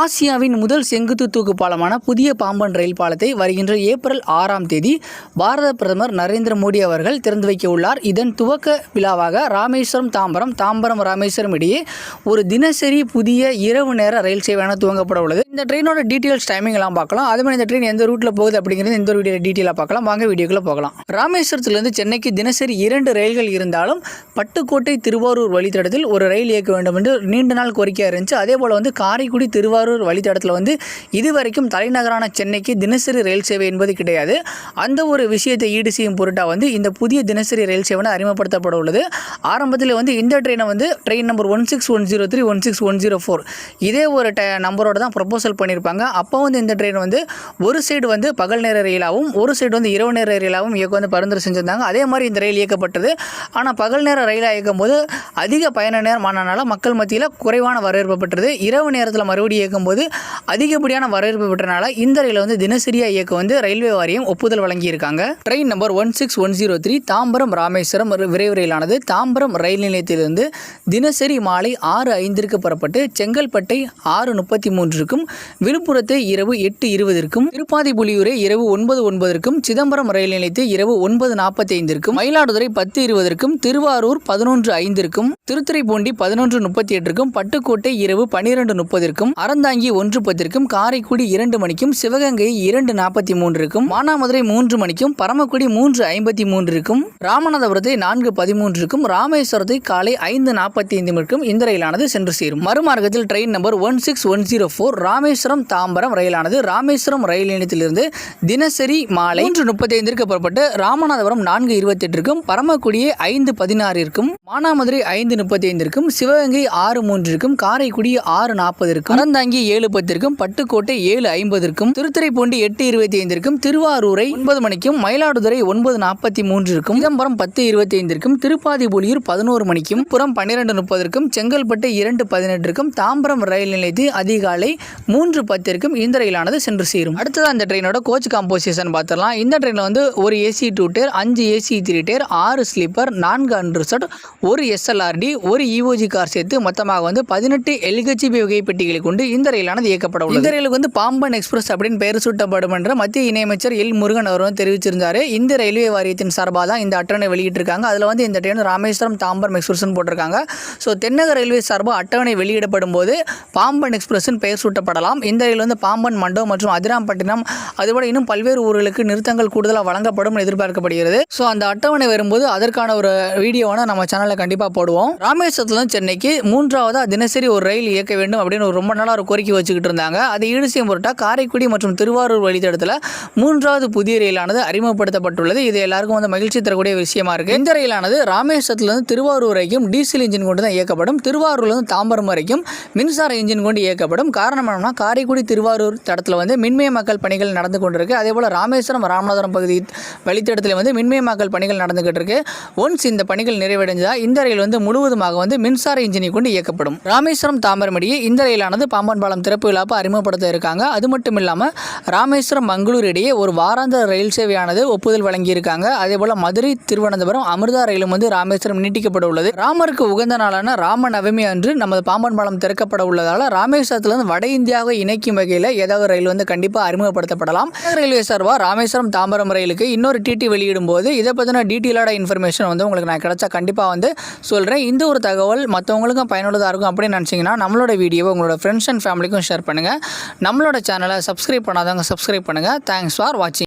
ஆசியாவின் முதல் செங்குத்து தூக்கு பாலமான புதிய பாம்பன் ரயில் பாலத்தை வருகின்ற ஏப்ரல் ஆறாம் தேதி பாரத பிரதமர் நரேந்திர மோடி அவர்கள் திறந்து வைக்க உள்ளார். இதன் துவக்க விழாவாக ராமேஸ்வரம் தாம்பரம் தாம்பரம் ராமேஸ்வரம் இடையே ஒரு தினசரி புதிய இரவு நேர ரயில் சேவையான துவங்கப்பட உள்ளது. இந்த ட்ரெயினோட டீட்டெயில்ஸ் டைமிங்லாம் பார்க்கலாம். அது மாதிரி இந்த ட்ரெயின் எந்த ரூட்ல போகுது அப்படிங்கிறது இந்த வீடியோ டீட்டெயிலாக பார்க்கலாம். வாங்க வீடியோக்குள்ள போகலாம். ராமேஸ்வரத்திலிருந்து சென்னைக்கு தினசரி இரண்டு ரயில்கள் இருந்தாலும் பட்டுக்கோட்டை திருவாரூர் வழித்தடத்தில் ஒரு ரயில் இயக்க வேண்டும் என்று நீண்ட நாள் கோரிக்கையாக இருந்துச்சு. அதே போல் வந்து காரைக்குடி திருவாரூர் வழித்தடத்தில் வந்து இதுவரைக்கும் தலைநகரான சென்னைக்கு தினசரி ரயில் சேவை என்பது கிடையாது. அந்த ஒரு விஷயத்தை ஈடு செய்யும் பொருட்டாக வந்து இந்த புதிய தினசரி ரயில் சேவை அறிமுகப்படுத்தப்பட உள்ளது. ஆரம்பத்தில் வந்து இந்த ட்ரெயினை வந்து train number one six one zero three one six one zero four இதே ஒரு ட நம்பரோட தான் ப்ரொபோசல் பண்ணியிருப்பாங்க அப்போ வந்து இந்த ட்ரெயின் வந்து ஒரு சைடு வந்து பகல் நேர ரயிலாகவும் ஒரு சைடு வந்து இரவு நேர ரயிலாகவும் இயக்கம் வந்து பரிந்துரை செஞ்சிருந்தாங்க. அதே மாதிரி இந்த ரயில் இயக்கப்பட்டது. ஆனால் பகல் நேர ரயிலாக இயக்கும் போது அதிக பயண நேரம் ஆனனால மக்கள் மத்தியில் குறைவான வரவேற்பு பெற்றது. இரவு நேரத்தில் மறுபடியும் இயக்கும்போது அதிகப்படியான வரவேற்பு பெற்றனால இந்த ரயில் வந்து தினசரியா இயக்க வந்து ரயில்வே வாரியம் ஒப்புதல் வழங்கியிருக்காங்க. Train number one six one zero three Tambaram Rameswaram விரைவு ரயிலானது தாம்பரம் ரயில் நிலையத்திலிருந்து தினசரி மாலை ஆறு ஐந்திற்கு புறப்பட்டு செங்கல்பட்டை ஆறு முப்பத்தி மூன்றுக்கும் விழுப்புரத்தை இரவு எட்டு இருபதற்கும் திருப்பாதிபுலியூரை இரவு ஒன்பது ஒன்பதற்கும் சிதம்பரம் ரயில் நிலையத்தை இரவு ஒன்பது நாற்பத்தி ஐந்திற்கும் மயிலாடுதுறை பத்து இருபதற்கும் திருவாரூர் பதினொன்று ஐந்திற்கும் திருத்துறைப்பூண்டி பதினொன்று முப்பத்தி எட்டிற்கும் பட்டுக்கோட்டை இரவு பன்னிரண்டு முப்பதிற்கும் அறந்தாங்கி ஒன்று பத்திற்கும் காரைக்குடி இரண்டு மணிக்கும் சிவகங்கை இரண்டு நாற்பத்தி மூன்றுக்கும் மானாமதுரை மூன்று மணிக்கும் பரமக்குடி மூன்று ஐம்பத்தி மூன்றுக்கும் ராமநாதபுரத்தை நான்கு பதிமூன்றுக்கும் ராமேஸ்வரத்தை காலை ஐந்து நாற்பத்தி ஐந்து மணிக்கும் இந்த ரயிலானது சென்று சேரும். மறுமார்க்கத்தில் train number one six one zero four Rameswaram Tambaram ரயிலானது. Rameswaram ரயில் நிலையத்திலிருந்து தினசரி மாலை மூன்று முப்பத்தி ஐந்திற்கு புறப்பட்டு ராமநாதபுரம் நான்கு இருபத்தி பரமக்குடியே ஐந்து பதினாறிற்கும் மானாமதுரை ஐந்து முப்பத்தி ஐந்திற்கும் சிவகங்கை ஆறு மூன்றிற்கும் காரைக்குடி ஆறு நாற்பதற்கும் அறந்தாங்கி ஏழு பத்திற்கும் பட்டுக்கோட்டை ஏழு ஐம்பதற்கும் திருத்துறைப்பூண்டி எட்டு இருபத்தி ஐந்திற்கும் திருவாரூரை ஒன்பது மணிக்கும் மயிலாடுதுறை ஒன்பது நாற்பத்தி மூன்றிற்கும் சிதம்பரம் பத்து இருபத்தி ஐந்திற்கும் திருப்பாதிபுலியூர் பதினோரு மணிக்கும் புறம் பன்னிரெண்டு முப்பதற்கும் செங்கல்பட்டு இரண்டு பதினெட்டிற்கும் தாம்பரம் ரயில் நிலையத்தில் அதிகாலை மூன்று பத்திற்கும் இந்த ரயிலானது சென்று சேரும். அடுத்தது அந்த ட்ரெயினோட கோச் காம்போசிஷன் பார்த்துடலாம். இந்த ட்ரெயினில் வந்து ஒரு ஏசி டூ டேர் அஞ்சு ஏசி த்ரீ டேர் ஆறு ஸ்லீப்பர் நான்கு அன்ரிசர்ட் ஒரு எஸ்எல்ஆர்டி ஒரு இஓஜி கார் சேர்த்து மொத்தமாக வந்து பதினெட்டு எல்ஹெச்பி வகை பெட்டிகளை கொண்டு இந்த ரயிலானது இயக்கப்பட உள்ளது. இந்த ரயிலுக்கு வந்து பாம்பன் எக்ஸ்பிரஸ் அப்படின்னு பெயர் சூட்டப்படும் என்று மத்திய இணையமைச்சர் எல் முருகன் அவர் வந்து தெரிவிச்சிருந்தாரு. இந்த ரயில்வே வாரியத்தின் சார்பாக தான் இந்த அட்டவணை வெளியிட்டிருக்காங்க. அதில் வந்து இந்த ட்ரெயின் ராமேஸ்வரம் தாம்பரம் எக்ஸ்பிரஸ்னு போட்டிருக்காங்க. ஸோ தென்னக ரயில்வே சார்பாக அட்டவணை வெளியிடப்படும் போது பாம்பன் எக்ஸ்பிரஸ்னு பெயர் சூட்டப்படலாம். இந்த ரயில் வந்து பாம்பன் மண்டோ மற்றும் அதிராம்பட்டினம் அதுபோல இன்னும் பல்வேறு ஊர்களுக்கு நிறுத்தங்கள் கூடுதலாக வழங்கப்படும் எதிர்பார்க்கப்படுகிறது. ஸோ அந்த அட்டவணை வரும்போது அதற்கான ஒரு வீடியோவான நம்ம சேனலில் கண்டிப்பாக போடுவோம். ராமேஸ்வரத்துலேருந்து சென்னைக்கு மூன்றாவதாக தினசரி ஒரு ரயில் இயக்க வேண்டும் அப்படின்னு ஒரு ரொம்ப நாளாக கோரிக்கை வச்சுக்கிட்டு இருந்தாங்க. அதை ஈடு செய்யும் காரைக்குடி மற்றும் திருவாரூர் வழித்தடத்தில் மூன்றாவது புதிய ரயிலானது அறிமுகப்படுத்தப்பட்டுள்ளது. இது எல்லாருக்கும் வந்து மகிழ்ச்சி தரக்கூடிய விஷயமா இருக்கு. இந்த ரயிலானது ராமேஸ்வரத்துலேருந்து திருவாரூர் வரைக்கும் டீசல் இன்ஜின் கொண்டு தான் இயக்கப்படும். திருவாரூர்லேருந்து தாம்பரம் வரைக்கும் மின்சார இன்ஜின் கொண்டு இயக்கப்படும். காரணம் என்னன்னா காரைக்குடி திருவாரூர் தடத்தில் வந்து மின்மயமாக்கல் பணிகள் நடந்து கொண்டிருக்கு. அதே போல் ராமேஸ்வரம் ராமநாதபுரம் பகுதி வழித்தடத்தில் வந்து மின்மயமாக்கல் பணிகள் நடந்துகிட்டு இருக்கு. ஒன்ஸ் இந்த பணிகள் நிறைவடைஞ்சால் இந்த ரயில் வந்து முழுவதுமாக வந்து மின்சார இன்ஜினை கொண்டு இயக்கப்படும். ராமேஸ்வரம் தாம்பரம் இடையே இந்த ரயிலானது பாம்பன் பாலம் திறப்பு விழாப்ப அறிமுகப்படுத்த இருக்காங்க. அது மட்டும் இல்லாமல் ராமேஸ்வரம் மங்களூர் இடையே ஒரு வாராந்திர ரயில் சேவையானது ஒப்புதல் வழங்கியிருக்காங்க. அதே போல் மதுரை திருவனந்தபுரம் அமிர்தா ரயிலும் வந்து ராமேஸ்வரம் நீட்டிக்கப்பட உள்ளது. ராமருக்கு உகந்த நாளான ராம நவமி அன்று நமது பாம்பன் பாலம் திறக்கப்பட உள்ளதால் ராமேஸ்வரத்திலிருந்து வட இந்தியாவை இணைக்கும் வகையில் ஏதாவது ரயில் வந்து கண்டிப்பாக அறிமுகப்படுத்தப்படலாம். ரயில்வே சார்பாக ராமேஸ்வரம் தாம்பரம் ரயிலுக்கு இன்னொரு டிடி வெளியிடும் போது இதை பற்றின டீட்டெயிலான இன்ஃபர்மேஷன் வந்து உங்களுக்கு நான் கிடைச்சா கண்டிப்பாக வந்து சொல்கிறேன் இந்த ஒரு தகவல் மற்றவங்களுக்கும் பயனுள்ளதாக இருக்கும் அப்படின்னு நினச்சிங்கன்னா நம்மளோட வீடியோவை உங்களோட ஃப்ரெண்ட்ஸ் அண்ட் ஃபேமிலிக்கும் ஷேர் பண்ணுங்கள் நம்மளோட சேனலை சப்ஸ்கிரைப் பண்ணாதவங்க சப்ஸ்கிரைப் பண்ணுங்கள் தேங்க்ஸ் ஃபார் வாட்சிங்